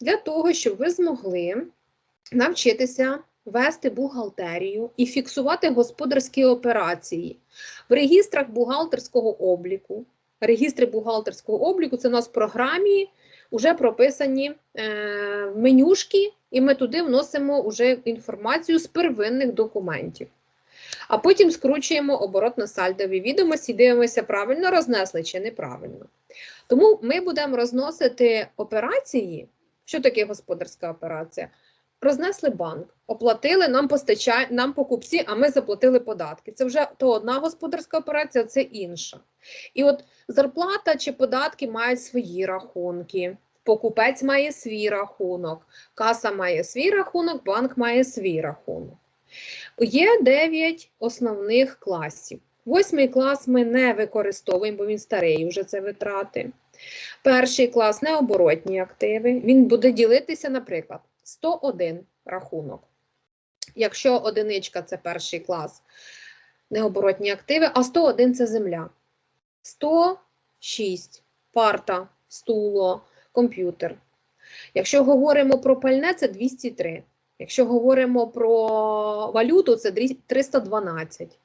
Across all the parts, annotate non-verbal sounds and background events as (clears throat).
для того, щоб ви змогли навчитися вести бухгалтерію і фіксувати господарські операції в регістрах бухгалтерського обліку. Регістри бухгалтерського обліку це у нас в програмі вже прописані е, менюшки, і ми туди вносимо вже інформацію з первинних документів. А потім скручуємо оборотно-сальдові відомості, дивимося, правильно рознесли чи неправильно. Тому ми будемо розносити операції. Що таке господарська операція? Рознесли банк, оплатили нам постача... нам покупці, а ми заплатили податки. Це вже то одна господарська операція, це інша. І от зарплата чи податки мають свої рахунки. Покупець має свій рахунок, каса має свій рахунок, банк має свій рахунок. Є 9 основних класів. Восьмий клас ми не використовуємо, бо він старий, вже це витрати. Перший клас необоротні активи. Він буде ділитися, наприклад, 101 рахунок. Якщо одиничка це перший клас необоротні активи, а 101 це земля. 106 парта, стуло, комп'ютер. Якщо говоримо про пальне, це 203. Якщо говоримо про валюту, це 312.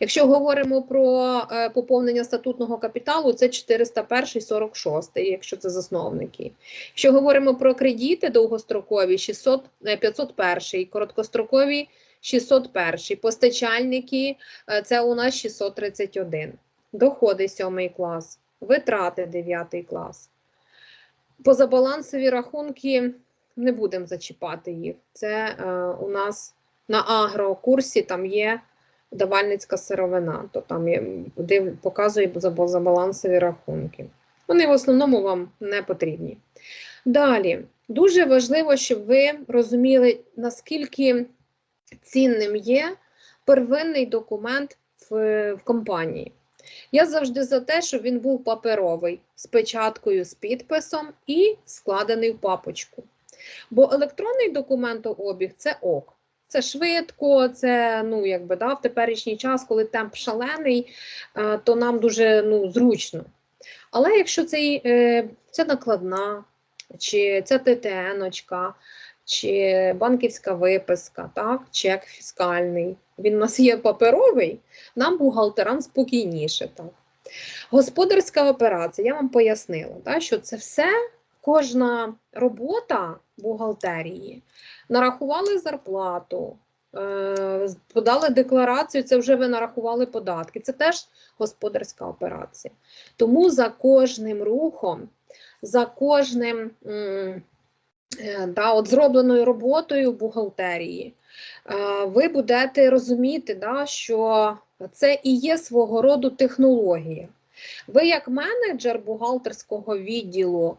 Якщо говоримо про е, поповнення статутного капіталу, це 401 46, якщо це засновники. Якщо говоримо про кредити довгострокові, 600, е, 501, короткострокові 601, постачальники е, це у нас 631. Доходи 7 клас, витрати 9 клас. Позабалансові рахунки не будемо зачіпати їх. Це е, у нас на агрокурсі там є давальницька сировина, то там є, де показує позабалансові рахунки. Вони в основному вам не потрібні. Далі, дуже важливо, щоб ви розуміли, наскільки цінним є первинний документ в, в компанії. Я завжди за те, щоб він був паперовий з печаткою, з підписом і складений в папочку. Бо електронний документообіг це ок. Це швидко, це ну, якби, да, в теперішній час, коли темп шалений, е, то нам дуже ну, зручно. Але якщо це, е, це накладна, чи це ТТН, чи банківська виписка, так, чек фіскальний, він у нас є паперовий, нам бухгалтерам спокійніше. Так. Господарська операція, я вам пояснила, так, що це все, кожна робота бухгалтерії, нарахували зарплату, е, подали декларацію, це вже ви нарахували податки. Це теж господарська операція. Тому за кожним рухом, за кожним е, да, от зробленою роботою в бухгалтерії, е, ви будете розуміти, да, що це і є свого роду технологія. Ви, як менеджер бухгалтерського відділу,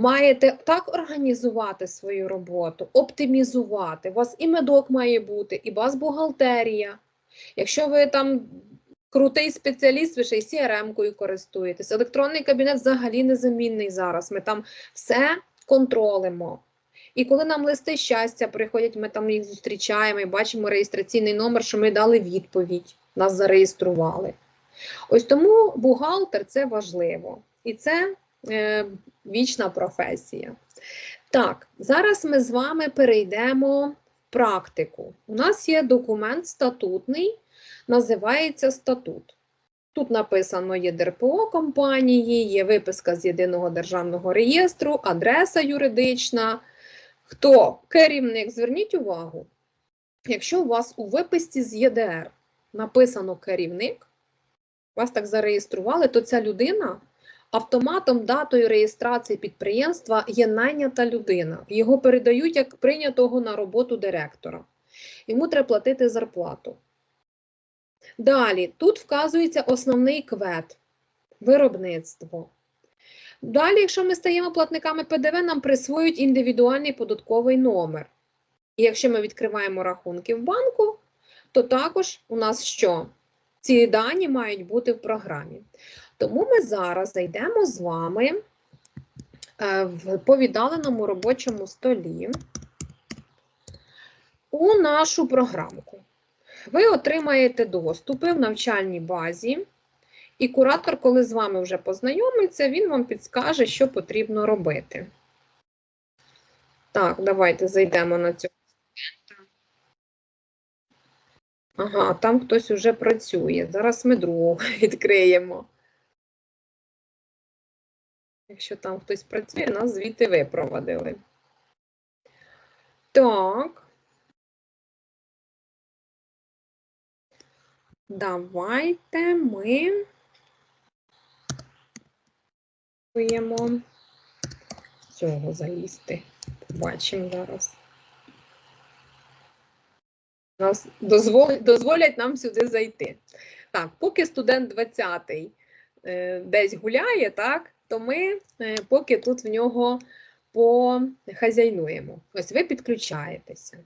маєте так організувати свою роботу, оптимізувати. У вас і медок має бути, і вас бухгалтерія. Якщо ви там крутий спеціаліст, ви ще й CRM-кою користуєтесь. Електронний кабінет взагалі незамінний зараз. Ми там все контролимо. І коли нам листи щастя приходять, ми там їх зустрічаємо і бачимо реєстраційний номер, що ми дали відповідь, нас зареєстрували. Ось тому бухгалтер це важливо. І це вічна професія. Так, зараз ми з вами перейдемо в практику. У нас є документ статутний, називається статут. Тут написано є ДРПО компанії, є виписка з єдиного державного реєстру, адреса юридична. Хто керівник? Зверніть увагу, якщо у вас у виписці з ЄДР написано керівник, вас так зареєстрували, то ця людина автоматом датою реєстрації підприємства є найнята людина. Його передають як прийнятого на роботу директора. Йому треба платити зарплату. Далі, тут вказується основний квет виробництво. Далі, якщо ми стаємо платниками ПДВ, нам присвоюють індивідуальний податковий номер. І якщо ми відкриваємо рахунки в банку, то також у нас що? Ці дані мають бути в програмі. Тому ми зараз зайдемо з вами е, в повідаленому робочому столі у нашу програмку. Ви отримаєте доступи в навчальній базі, і куратор, коли з вами вже познайомиться, він вам підскаже, що потрібно робити. Так, давайте зайдемо на цю. Ага, там хтось уже працює. Зараз ми другого (laughs) відкриємо. Якщо там хтось працює, нас звідти випровадили. Так. Давайте ми спробуємо цього залізти. Побачимо зараз. Нас дозволять, дозволять нам сюди зайти. Так, поки студент 20-й е, десь гуляє, так, то ми е, поки тут в нього похазяйнуємо. Ось ви підключаєтеся.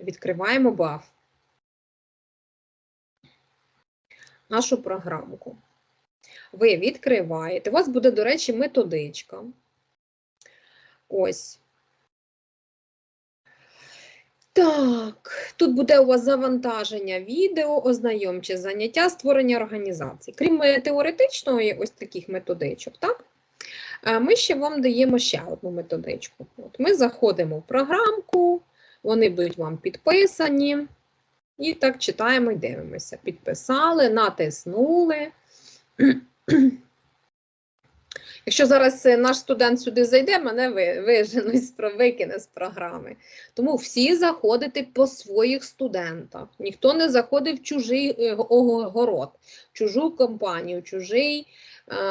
Відкриваємо баф. Нашу програмку. Ви відкриваєте. У вас буде, до речі, методичка. Ось. Так, тут буде у вас завантаження відео, ознайомче заняття, створення організації. Крім е, теоретичної, ось таких методичок, так? Ми ще вам даємо ще одну методичку. От Ми заходимо в програмку, вони будуть вам підписані. І так читаємо і дивимося. Підписали, натиснули. (clears throat) Якщо зараз е, наш студент сюди зайде, мене ви- виженуть, викине з програми. Тому всі заходите по своїх студентах. Ніхто не заходить в чужий е, го- город, в чужу компанію, в чужий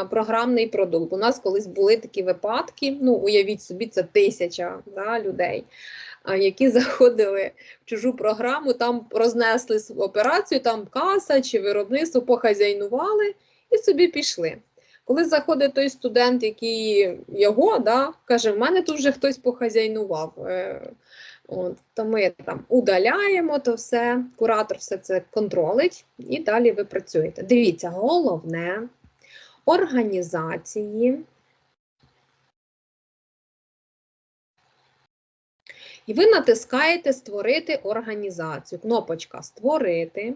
програмний продукт. У нас колись були такі випадки. Ну, уявіть собі, це тисяча да, людей, які (laughs) заходили в чужу програму, там рознесли операцію, там каса чи виробництво, похазяйнували і собі пішли. Коли заходить той студент, який його, да, каже, в мене тут вже хтось похазяйнував. Е, От, то ми там удаляємо то все, куратор все це контролить, і далі ви працюєте. Дивіться, головне організації. І ви натискаєте Створити організацію. Кнопочка Створити.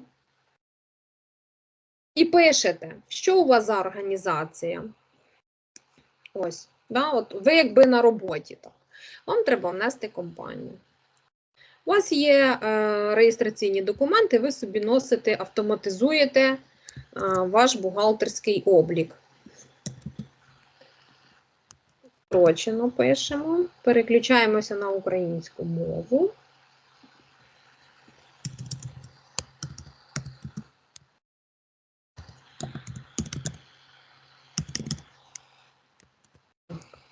І пишете, що у вас за організація. Ось, да, от ви якби на роботі. Так. Вам треба внести компанію. У вас є е, реєстраційні документи, ви собі носите, автоматизуєте ваш бухгалтерський облік. Скорочено пишемо, переключаємося на українську мову.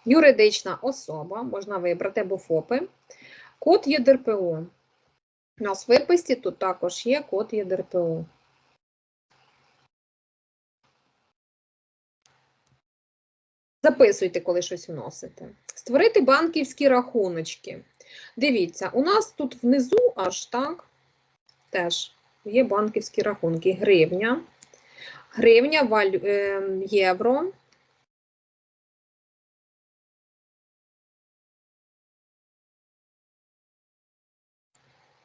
Юридична особа, можна вибрати або ФОПи. Код ЄДРПО. У нас в виписці тут також є код ЄДРПО. Записуйте, коли щось вносите. Створити банківські рахуночки. Дивіться, у нас тут внизу аж так теж є банківські рахунки. Гривня, гривня, валю, е, євро.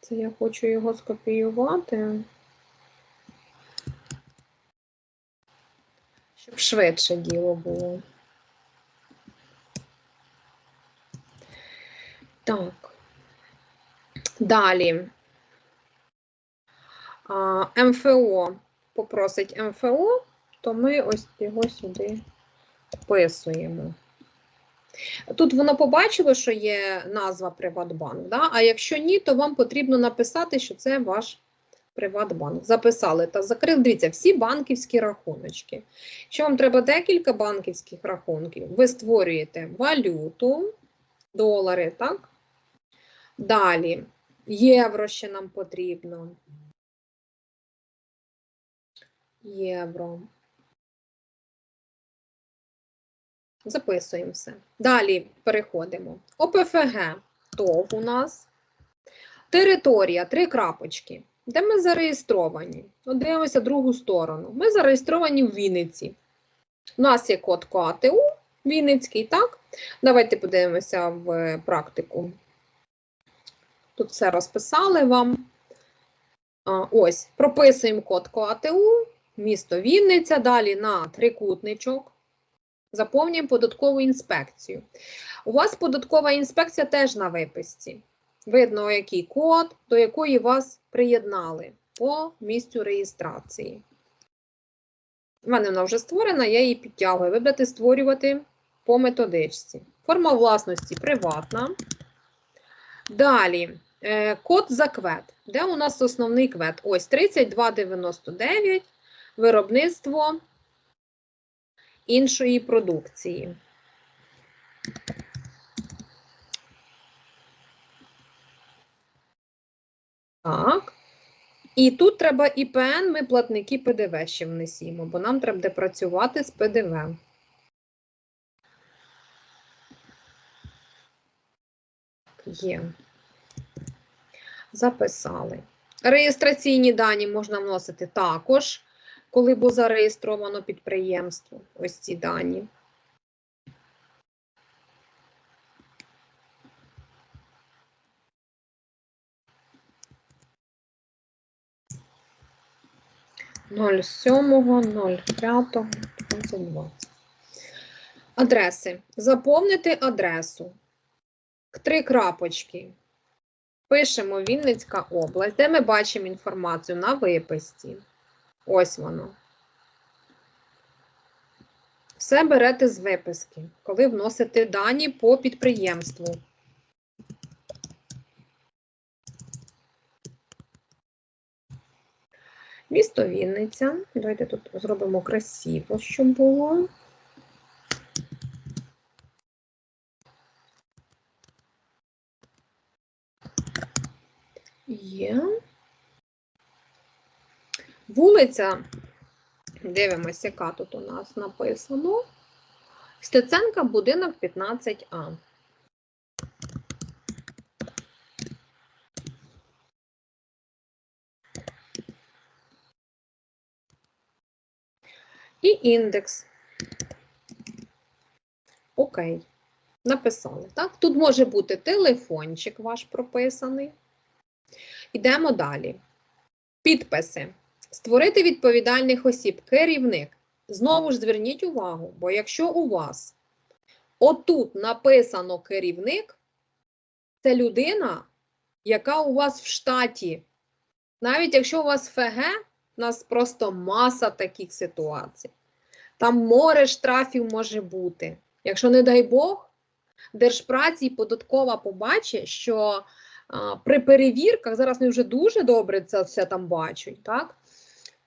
Це я хочу його скопіювати. Щоб швидше діло було. Так. Далі. МФО попросить МФО, то ми ось його сюди вписуємо. Тут воно побачило, що є назва Приватбанк, да? а якщо ні, то вам потрібно написати, що це ваш Приватбанк. Записали та закрили. Дивіться, всі банківські рахуночки. Якщо вам треба декілька банківських рахунків, ви створюєте валюту, долари, так? Далі євро ще нам потрібно. Євро. Записуємо все. Далі переходимо. ОПФГ ТОВ у нас. Територія, три крапочки. Де ми зареєстровані? Дивимося другу сторону. Ми зареєстровані в Вінниці. У нас є код КАТУ Вінницький, так? Давайте подивимося в практику. Тут все розписали вам. Ось, прописуємо код КАТУ, місто Вінниця, далі на трикутничок. Заповнюємо податкову інспекцію. У вас податкова інспекція теж на виписці. Видно, який код, до якої вас приєднали по місцю реєстрації. У мене вона вже створена, я її підтягую. Ви будете створювати по методичці. Форма власності приватна. Далі код за квет. Де у нас основний квет? Ось 3299, виробництво іншої продукції. Так. І тут треба ІПН, ми платники ПДВ ще внесімо, бо нам треба буде працювати з ПДВ. Є. Записали. Реєстраційні дані можна вносити також, коли було зареєстровано підприємство. Ось ці дані. Ноль сьомого, ноль п'ятого. Адреси. Заповнити адресу. Три крапочки. Пишемо Вінницька область, де ми бачимо інформацію на виписці. Ось воно. Все берете з виписки, коли вносите дані по підприємству. Місто Вінниця. Давайте тут зробимо красиво, щоб було. Є. Вулиця. Дивимося, яка тут у нас написано. Стеценка, будинок 15А. І індекс. Окей. Написали. Так? Тут може бути телефончик ваш прописаний. Йдемо далі. Підписи. Створити відповідальних осіб. Керівник. Знову ж зверніть увагу, бо якщо у вас отут написано керівник, це людина, яка у вас в штаті. Навіть якщо у вас ФГ, у нас просто маса таких ситуацій. Там море штрафів може бути. Якщо, не дай Бог, Держпраці і податкова побачить, що при перевірках, зараз вони вже дуже добре це все там бачать, так?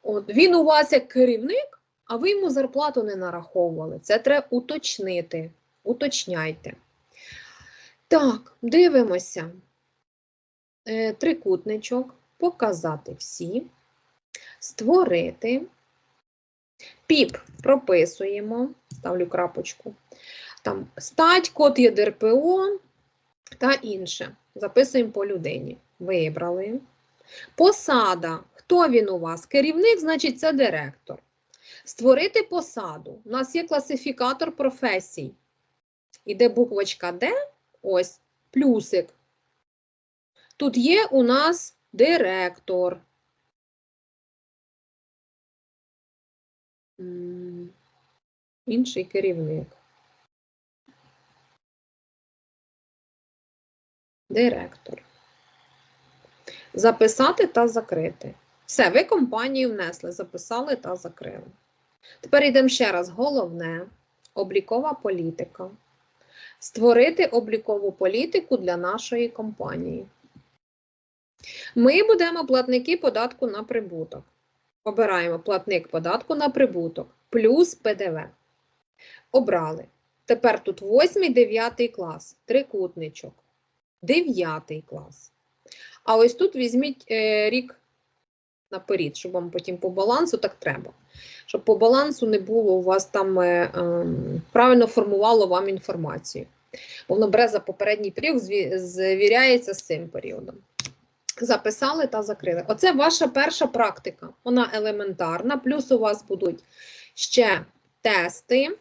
От, він у вас як керівник, а ви йому зарплату не нараховували. Це треба уточнити. Уточняйте. Так, дивимося. Е, трикутничок. Показати всі. Створити. Піп прописуємо. Ставлю крапочку. Там стать, код ЄДРПО та інше. Записуємо по людині. Вибрали. Посада. Хто він у вас? Керівник, значить, це директор. Створити посаду. У нас є класифікатор професій. Іде буквочка Д, ось плюсик. Тут є у нас директор. Інший керівник. Директор. Записати та закрити. Все, ви компанію внесли, записали та закрили. Тепер йдемо ще раз. Головне облікова політика. Створити облікову політику для нашої компанії. Ми будемо платники податку на прибуток. Обираємо платник податку на прибуток плюс ПДВ. Обрали. Тепер тут 8-9 клас, трикутничок. 9 клас. А ось тут візьміть е, рік наперед, щоб вам потім по балансу так треба. Щоб по балансу не було у вас там е, е, правильно формувало вам інформацію. Воно бере за попередній період, звіряється з цим періодом. Записали та закрили. Оце ваша перша практика. Вона елементарна. Плюс у вас будуть ще тести.